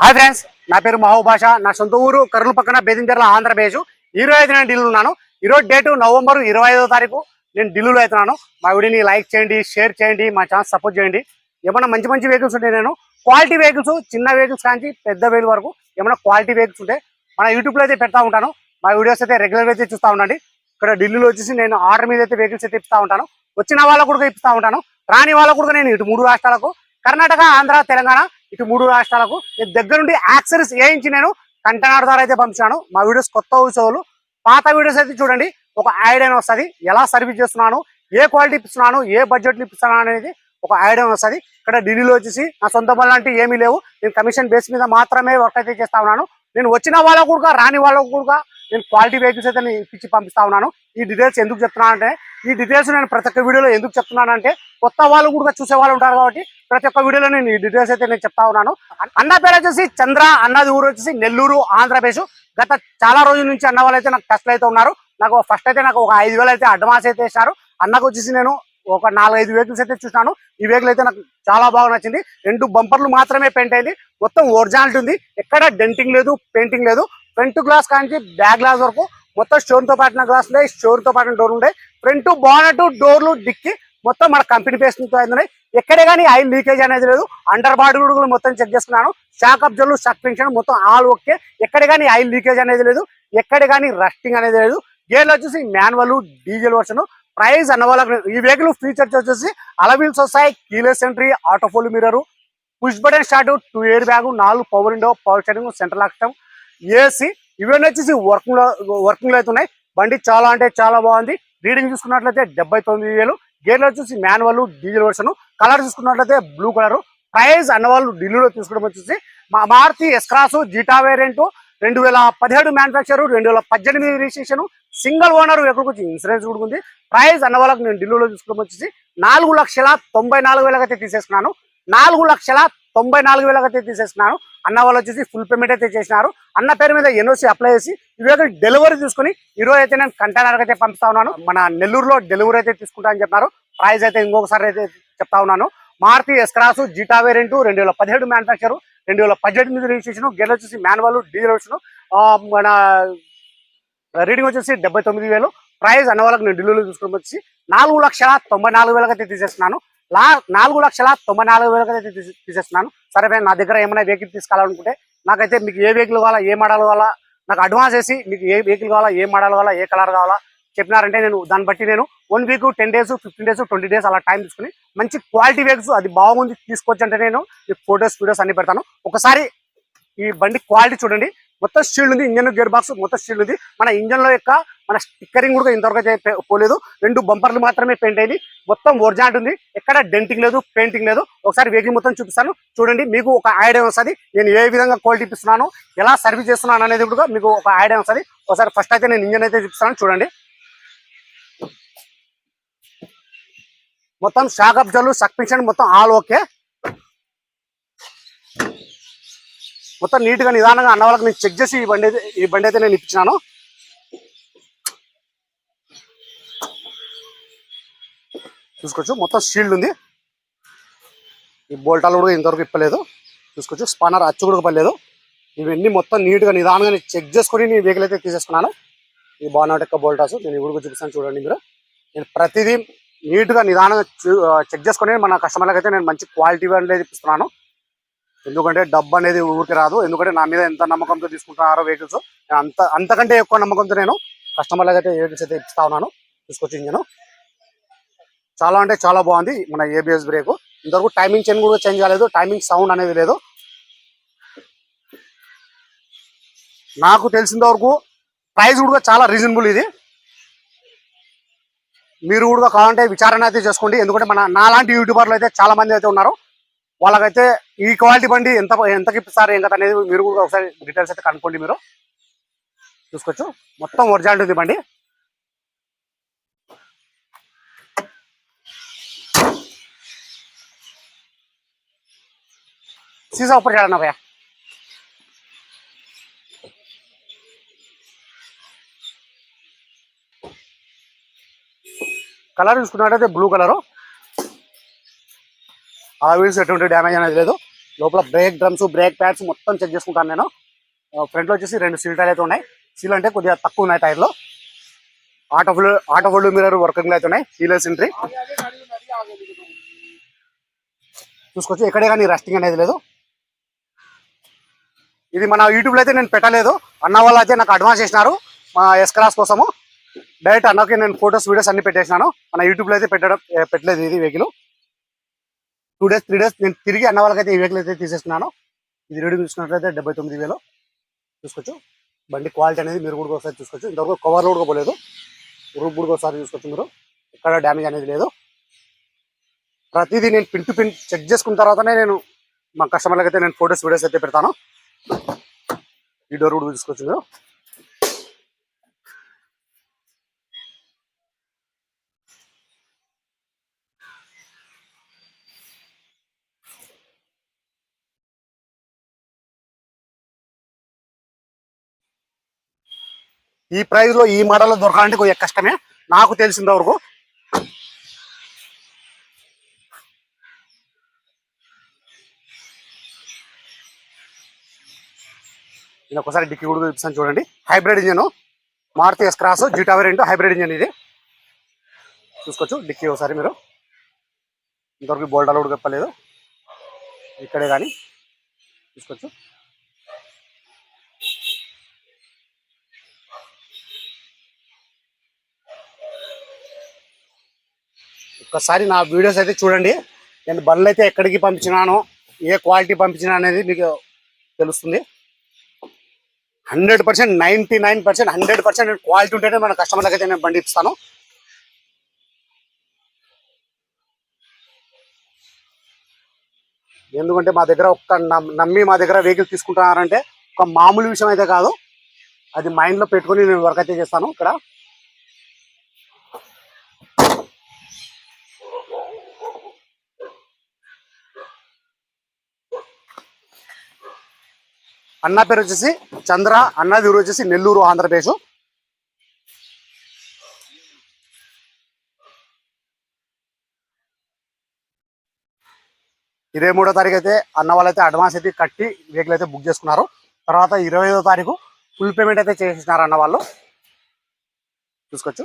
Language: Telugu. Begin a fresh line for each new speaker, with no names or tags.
హాయ్ ఫ్రెండ్స్ నా పేరు మహోభాష నా సొంత ఊరు కర్నూలు పక్కన బేదించర్ల ఆంధ్రప్రదేశ్. ఈరోజు అయితే నేను ఢిల్లీలో ఉన్నాను. ఈరోజు డేటు నవంబర్ ఇరవై ఐదో తారీఖు. నేను ఢిల్లీలో అవుతున్నాను మా వీడియోని లైక్ చేయండి షేర్ చేయండి మా ఛానల్ సపోర్ట్ చేయండి. ఏమైనా మంచి మంచి వెహికల్స్ ఉంటాయి నేను క్వాలిటీ వెహికల్స్ చిన్న వెహికల్స్ కానీ పెద్ద వెహికల్ వరకు ఏమైనా క్వాలిటీ వెహికల్స్ ఉంటే మన యూట్యూబ్లో అయితే పెడతా ఉంటాను. మా వీడియోస్ అయితే రెగ్యులర్గా అయితే చూస్తూ ఉండండి. ఇక్కడ ఢిల్లీలో వచ్చేసి నేను ఆర్డర్ మీద అయితే వెహికల్స్ అయితే ఇస్తూ ఉంటాను. వచ్చిన వాళ్ళకు కూడా ఇస్తూ ఉంటాను. రాని వాళ్ళకు కూడా నేను ఇటు మూడు రాష్ట్రాలకు కర్ణాటక ఆంధ్ర తెలంగాణ ఇటు మూడు రాష్ట్రాలకు నేను దగ్గరుండి యాక్సరీస్ వేయించి నేను కంటనాడు ద్వారా అయితే పంపించాను. మా వీడియోస్ కొత్త ఉత్సవాలు. పాత వీడియోస్ అయితే చూడండి ఒక ఐడియా వస్తుంది. ఎలా సర్వీస్ చేస్తున్నాను ఏ క్వాలిటీ ఇస్తున్నాను ఏ బడ్జెట్లు ఇస్తున్నాను అనేది ఒక ఐడియా వస్తుంది. ఇక్కడ ఢిల్లీలో వచ్చేసి నా సొంత పనులు లాంటివి ఏమీ లేవు. నేను కమిషన్ బేస్ మీద మాత్రమే వర్క్ అయితే చేస్తా ఉన్నాను. నేను వచ్చిన వాళ్ళకు కూడా రాని వాళ్ళకు కూడా నేను క్వాలిటీ వెహికల్స్ అయితే నేను ఇప్పించి పంపిస్తా ఉన్నాను. ఈ డీటెయిల్స్ ఎందుకు చెప్తున్నాను అంటే ఈ డీటెయిల్స్ నేను ప్రతి ఒక్క వీడియోలో ఎందుకు చెప్తున్నానంటే కొత్త వాళ్ళు కూడా చూసే వాళ్ళు ఉంటారు కాబట్టి ప్రతి ఒక్క వీడియోలో నేను ఈ డీటెయిల్స్ అయితే నేను చెప్తా ఉన్నాను. అన్న పేరు వచ్చేసి చంద్ర అన్నది ఊరు వచ్చేసి నెల్లూరు ఆంధ్రప్రదేశ్. గత చాలా రోజుల నుంచి అన్న వాళ్ళు అయితే నాకు టెస్ట్లు అయితే ఉన్నారు. నాకు ఫస్ట్ అయితే నాకు ఒక ఐదు అయితే అడ్వాన్స్ అయితే ఇచ్చారు. అన్నకు వచ్చేసి నేను ఒక నాలుగైదు వెహికల్స్ అయితే చూసినాను. ఈ వెహికల్ అయితే నాకు చాలా బాగా నచ్చింది. రెండు బంపర్లు మాత్రమే పెయింట్ అయింది. మొత్తం ఒరిజినాలిటీ ఉంది. ఎక్కడ డెంటింగ్ లేదు పెయింటింగ్ లేదు. ఫ్రంట్ గ్లాస్ కానీ బ్యాక్ గ్లాస్ వరకు మొత్తం స్టోర్తో పాటిన గ్లాస్ ఉన్నాయి స్టోర్తో పాటిన డోర్ ఉంటాయి ఫ్రంట్ బానట్ డోర్లు డిక్కి మొత్తం మన కంపెనీ పేస్ట్ ఉన్నాయి. ఎక్కడే కానీ ఆయిల్ లీకేజ్ అనేది లేదు. అండర్ బాడీ కూడా మొత్తం చెక్ చేసుకున్నాను. షాక్ అబ్జర్లు సస్పెన్షన్ మొత్తం ఆల్ ఓకే. ఎక్కడ కానీ ఆయిల్ లీకేజ్ అనేది లేదు. ఎక్కడ కానీ రస్టింగ్ అనేది లేదు. గేర్లు వచ్చేసి మాన్యువల్ డీజిల్ వర్షన్. ప్రైస్ అన్న వాళ్ళకి ఈ వెహికల్ ఫీచర్స్ వచ్చేసి అలవీల్స్ వస్తాయి. Keyless entry auto fold mirror. Push button start two air bag నాలుగు power window power steering central అక్షం ఏసీ ఇవన్నీ వచ్చేసి వర్కింగ్లో వర్కింగ్లో అయితే ఉన్నాయి. బండి చాలా అంటే చాలా బాగుంది. రీడింగ్ చూసుకున్నట్లయితే డెబ్బై తొమ్మిది వేలు. గేర్లో వచ్చేసి మాన్యువల్ డీజిల్ వర్షన్. కలర్ చూసుకున్నట్లయితే బ్లూ కలర్ ప్రైస్ అన్నవాళ్ళు ఢిల్లీలో తీసుకోవడం వచ్చేసి మా మారుతి ఎస్క్రాస్ జీటా వేరియంట్ రెండు వేల పదిహేడు మ్యానుఫ్యాక్చర్ రెండు వేల పద్దెనిమిది రిజిస్ట్రేషన్ సింగిల్ ఓనర్ ఎక్కడికి వచ్చి ఇన్సూరెన్స్ కూడా ఉంది. ప్రైజ్ అన్న వాళ్ళకి నేను ఢిల్లీలో తీసుకోవడం వచ్చేసి నాలుగు లక్షల తొంభై నాలుగు వేలకైతే తీసేసుకున్నాను. నాలుగు లక్షల తొంభై నాలుగు వేలకు అయితే తీసేసినాను అన్న వాళ్ళు వచ్చేసి ఫుల్ పేమెంట్ అయితే చేసినారు. అన్న పేరు మీద ఎన్ఓసి అప్లై చేసి ఇవాళ డెలివరీ తీసుకుని ఈరోజు అయితే నేను కంటైనర్ అయితే పంపిస్తా ఉన్నాను. మన నెల్లూరులో డెలివరీ అయితే తీసుకుంటా అని చెప్పినారు. ప్రైస్ అయితే ఇంకొకసారి అయితే చెప్తా ఉన్నాను. మారుతి ఎస్క్రాసు జీటా వేరియంట్ రెండు వేల పదిహేడు మ్యానుఫ్యాక్చర్ రెండు వేల పద్దెనిమిది రిజిస్ట్రేషన్ గేర్ వచ్చేసి మాన్యువల్ డీజిల్ వచ్చిన మన రీడింగ్ వచ్చేసి డెబ్బై తొమ్మిది వేలు. ప్రైస్ అన్న వాళ్ళకి నేను ఢిల్లీలో తీసుకుని వచ్చి నాలుగు లక్షల తొంభై నాలుగు వేలకైతే అయితే తీసేస్తున్నాను లా నాలుగు లక్షల తొంభై నాలుగు వేలకు అయితే తీసేస్తున్నాను. సరే ఫ్రెండ్, నా దగ్గర ఏమైనా వెహికల్ తీసుకోవాలనుకుంటే నాకైతే మీకు ఏ వెహికల్ కావాలా ఏ మోడల్ కావాలా నాకు అడ్వాన్స్ వేసి మీకు ఏ వెహికల్ కావాలా ఏ మోడల్ కావాలా ఏ కలర్ కావాలా చెప్పినారంటే నేను దాన్ని బట్టి నేను one week ten days fifteen days twenty days అలా టైం తీసుకుని మంచి క్వాలిటీ వెహికల్స్ అది బాగుంది తీసుకోవచ్చు అంటే నేను మీకు ఫొటోస్ వీడియోస్ అన్ని పెడతాను. ఒకసారి ఈ బండి క్వాలిటీ చూడండి. మొత్తం స్టీల్ ఉంది ఇంజన్ గేర్ బాక్స్ మొత్తం షీల్డ్ ఉంది. మన ఇంజన్లో యొక్క మన స్టిక్కరింగ్ కూడా ఇంతవరకు అయితే పోలేదు. రెండు బంపర్లు మాత్రమే పెయింట్ అయింది మొత్తం ఒరిజినల్ ఉంది. ఎక్కడ డెంటింగ్ లేదు పెయింటింగ్ లేదు. ఒకసారి వెహికల్ మొత్తం చూపిస్తాను. చూడండి మీకు ఒక ఐడియా వస్తుంది. నేను ఏ విధంగా క్వాలిటీ ఇస్తున్నాను ఎలా సర్వీస్ చేస్తున్నాను అనేది కూడా మీకు ఒక ఐడియా వస్తుంది. ఒకసారి ఫస్ట్ అయితే నేను ఇంజన్ అయితే చూపిస్తాను. చూడండి. మొత్తం షాక్ అబ్జర్వ్ సస్పెన్షన్ మొత్తం ఆల్ ఓకే మొత్తం నీట్గా నిదానంగా అన్న వాళ్ళకి నేను చెక్ చేసి ఈ బండి అయితే ఈ బండి అయితే నేను ఇప్పించినాను. చూసుకోవచ్చు మొత్తం షీల్డ్ ఉంది. ఈ బోల్టాలు కూడా ఇంతవరకు ఇప్పలేదు. చూసుకోవచ్చు స్పానర్ అచ్చు కూడా పర్లేదు ఇవన్నీ మొత్తం నీట్గా నిదానంగా నేను చెక్ చేసుకొని నేను వెహికల్ అయితే తీసేసుకున్నాను. ఈ బానట్ యొక్క బోల్టాస్ నేను ఇప్పుడు చూపిస్తాను చూడండి మీరు. నేను ప్రతిదీ నీట్గా నిదానంగా చెక్ చేసుకొని మన కస్టమర్లకు అయితే నేను మంచి క్వాలిటీ అనేది ఇప్పిస్తున్నాను ఎందుకంటే డబ్బు అనేది ఊరికి రాదు. ఎందుకంటే నా మీద ఎంత నమ్మకంతో తీసుకుంటున్నారో వెహికల్స్ అంత అంతకంటే ఎక్కువ నమ్మకంతో నేను కస్టమర్లకు అయితే వెహికల్స్ అయితే ఇస్తా ఉన్నాను. తీసుకొచ్చి ఇంజను చాలా అంటే చాలా బాగుంది మన ఏబిఎస్ బ్రేక్ ఇంతవరకు టైమింగ్ చైన్ కూడా చేంజ్ కాలేదు. టైమింగ్ సౌండ్ అనేది లేదు. నాకు తెలిసిన వరకు ప్రైస్ కూడా చాలా రీజనబుల్ ఇది. మీరు కూడా కావాలంటే విచారణ అయితే చేసుకోండి. ఎందుకంటే మన నాలాంటి యూట్యూబర్లు అయితే చాలా మంది అయితే ఉన్నారు. వాళ్ళకైతే ఈ క్వాలిటీ బండి ఎంత ఎంతకి ఇస్తారు ఏం కదా అనేది మీరు కూడా ఒకసారి డీటెయిల్స్ అయితే కనుక్కోండి మీరు. చూసుకోవచ్చు. మొత్తం ఒరిజినల్ ఉంది బండి. సీసా ఒప్పుడు చేయాలన్నా భయ్యా. కలర్ చూసుకున్నట్టయితే బ్లూ కలరు ఆ వీల్స్ ఎటువంటి డ్యామేజ్ అనేది లేదు. లోపల బ్రేక్ డ్రమ్స్ బ్రేక్ ప్యాడ్స్ మొత్తం చెక్ చేసుకుంటాను నేను. ఫ్రంట్లో వచ్చేసి రెండు సీల్ టైర్లు అయితే ఉన్నాయి. సీల్ అంటే కొద్దిగా తక్కువ ఉన్నాయి టైర్లో. Auto fold auto fold mirror working అయితే ఉన్నాయి. హీలర్స్ ఎంట్రీ. చూసుకోవచ్చు ఎక్కడే కానీ రెస్టింగ్ అనేది లేదు. ఇది మన యూట్యూబ్లో అయితే నేను పెట్టలేదు. అన్న వాళ్ళు అయితే నాకు అడ్వాన్స్ చేసినారు. మా ఎస్ క్రాస్ కోసము. డైరెక్ట్ అన్నకి నేను ఫొటోస్ వీడియోస్ అన్ని పెట్టేసినాను. మన యూట్యూబ్లో అయితే పెట్టడం పెట్టలేదు ఇది vehicle. Two days three days నేను తిరిగి అన్న వాళ్ళకైతే ఈ వెహికల్ అయితే తీసేసుకున్నాను ఇది రెడీ చూసుకున్నట్లయితే డెబ్బై తొమ్మిది వేలు. చూసుకోవచ్చు. బండి క్వాలిటీ అనేది మీరు కూడా ఒకసారి చూసుకోవచ్చు. ఇంతవరకు కవర్లో కూడా పోలేదు. రూప్ కూడా ఒకసారి చూసుకోవచ్చు మీరు. ఎక్కడ డ్యామేజ్ అనేది లేదు. ప్రతిదీ నేను పిన్ టు పిన్ చెక్ చేసుకున్న తర్వాతనే నేను మా కస్టమర్లకైతే అయితే నేను ఫొటోస్ వీడియోస్ అయితే పెడతాను. ఈ డోర్ కూడా చూసుకోవచ్చు మీరు. ఈ ప్రైస్లో ఈ మోడల్ దొరకాలంటే కొంచెం కష్టమే. నాకు తెలిసింది వరకు. నేను ఒకసారి డిక్కీ కూడా చూపిస్తాను చూడండి. Hybrid engine. Maruti S Cross Zeta variant hybrid engine ఇది. చూసుకోవచ్చు డిక్కీ ఒకసారి మీరు. ఇంతవరకు బోల్డాలు కూడా చెప్పలేదు. ఇక్కడే కానీ. చూసుకోవచ్చు. ఒకసారి నా వీడియోస్ అయితే చూడండి. నేను బండ్లు అయితే ఎక్కడికి పంపించినాను ఏ క్వాలిటీ పంపించినా అనేది మీకు తెలుస్తుంది. Hundred percent ninety nine percent hundred percent quality ఉంటేనే మన కస్టమర్లకి అయితే నేను బండి ఇస్తాను ఎందుకంటే మా దగ్గర ఒక్క నమ్- నమ్మి మా దగ్గర వెహికల్ తీసుకుంటున్నారంటే ఒక మామూలు విషయం అయితే కాదు. అది మైండ్లో పెట్టుకొని నేను వర్క్ అయితే చేస్తాను ఇక్కడ. అన్న పేరు వచ్చేసి చంద్ర అన్నది ఊరు వచ్చేసి నెల్లూరు ఆంధ్రప్రదేశ్. ఇరవై మూడో తారీఖు అయితే అన్న వాళ్ళైతే అడ్వాన్స్ అయితే కట్టి వెహికల్ అయితే బుక్ చేసుకున్నారు. తర్వాత ఇరవై ఐదో తారీఖు ఫుల్ పేమెంట్ అయితే చేసేసినారు అన్న వాళ్ళు. చూసుకోవచ్చు.